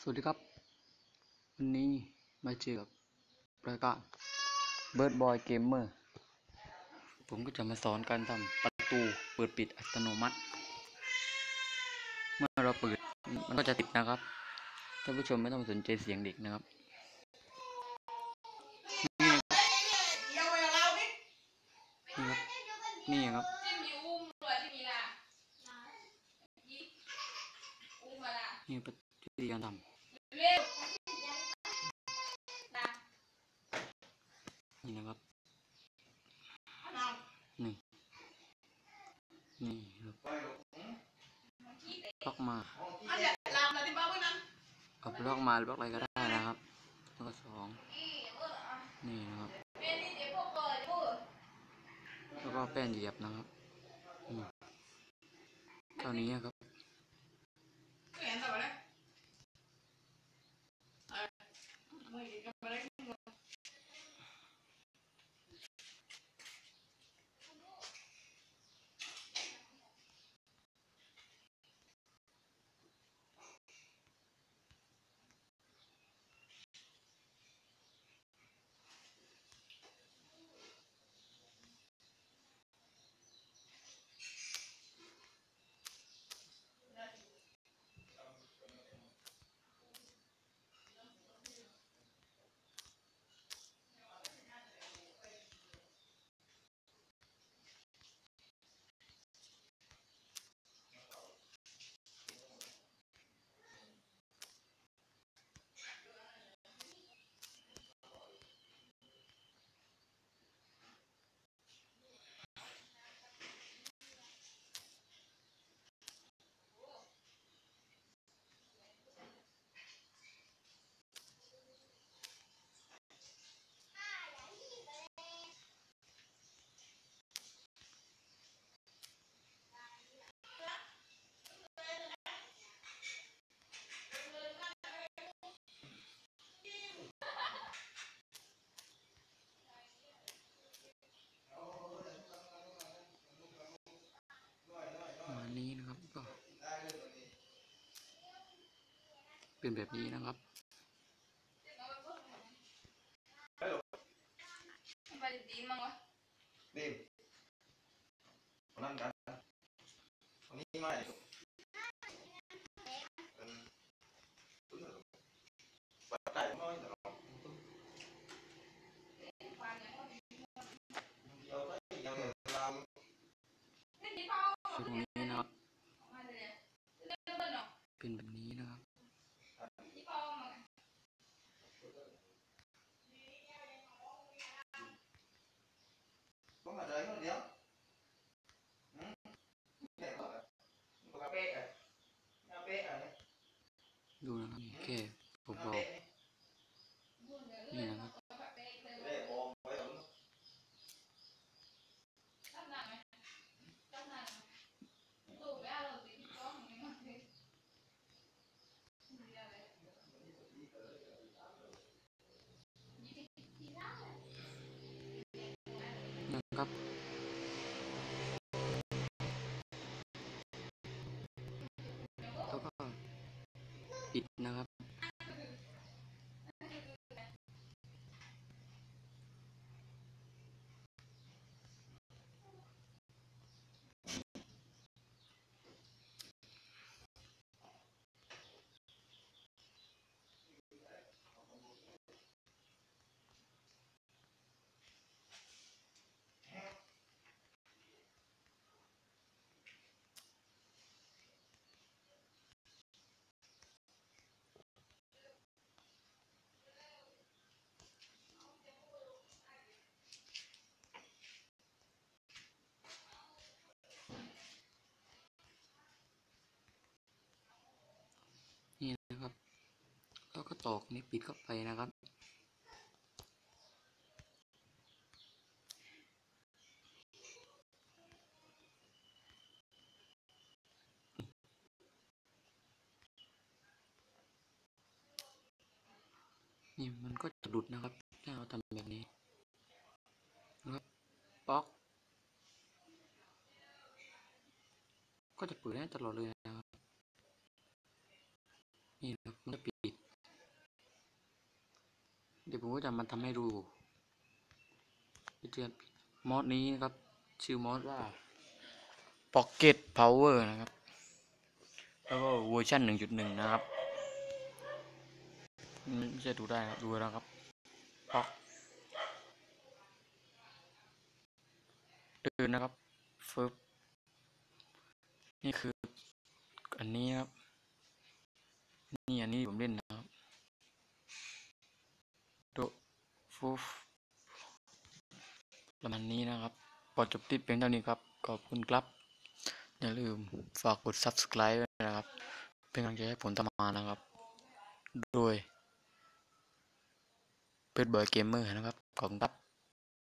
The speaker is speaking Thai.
สวัสดีครับ วันนี้มาเจอกับรายการ Bird Boy Gamer ผมก็จะมาสอนการทำประตูเปิดปิดอัตโนมัติ เมื่อเราเปิดมันก็จะติดนะครับท่านผู้ชมไม่ต้องสนใจเสียงเด็กนะครับนี่ครับนี่ครับ ที่มีอุ้มด้วยที่มีล่ะยี่อุ้มมาล่ะ นี่เป็นวิธี การทเร็วนะำนี่นะครับน้องนี่นี่ครับล็อกมาอาจจะลามเราที่บ้านพวกนั้นเอาบล็อกมาบล็อกอะไรก็ได้นะครับแล้วก็สองนี่นะครับเป็นที่เดี๋ยวพวกเปิดพูดแล้วก็แป้นเหยียบนะครับอืมเท่านี้ครับ เห็นแต่ว่าเนี่ยไม่ได้กันอะไร ประมาณนี้นะครับก็ เป็นแบบนี้นะครับไปดีมั้งวะ đi còn ăn cả còn đi mai bắt tay nói là làm นี่ที่พ่อคือตรงนี้นะครับมาเลยเริ่มต้นเนาะเป็นแบบ นี้นะครับ ที่พ่อมา có mà đấy nó đéo ừ. Để mà có cà phê à cà phê à đấy ดูนะครับนี่แค่ผม cà บอก phê นี่นะครับ để ôm phải ổn ตั้งหนักไหมตั้งหนักถูกแล้วเราตีที่ก้องนี่มันคืออะไร นะครับ แล้วก็ ปิดนะครับ นี่นะครับ แล้วก็ตอกนี้ปิดเข้าไปนะครับ นี่มันก็จะหลุดนะครับ ถ้าเราทำแบบนี้นะครับป๊อก ก็จะเปิดได้ตลอดเลยนะครับ นี่นะครับมันจะปิดก็จะมาทำให้ดูวิธีการปิดมอดนี้นะครับ ชื่อมอดว่า Pocket Power นะครับ แล้วก็เวอร์ชัน1.1 นะครับไม่ใช่ดูได้ครับดูแล้วครับพอกเดินนะครับฟึบนี่คืออันนี้ครับ นี่อันนี้ผมเล่นนะครับโดฟูฟประมาณนี้นะครับพอจบคลิปเพียงเท่านี้ครับขอบคุณครับ อย่าลืมฝากกด subscribe ด้วยนะครับ เป็นกำลังใจให้ผมทำงานะครับโดยเปิดเบอร์เกมเมอร์นะครับขอบคุณครับ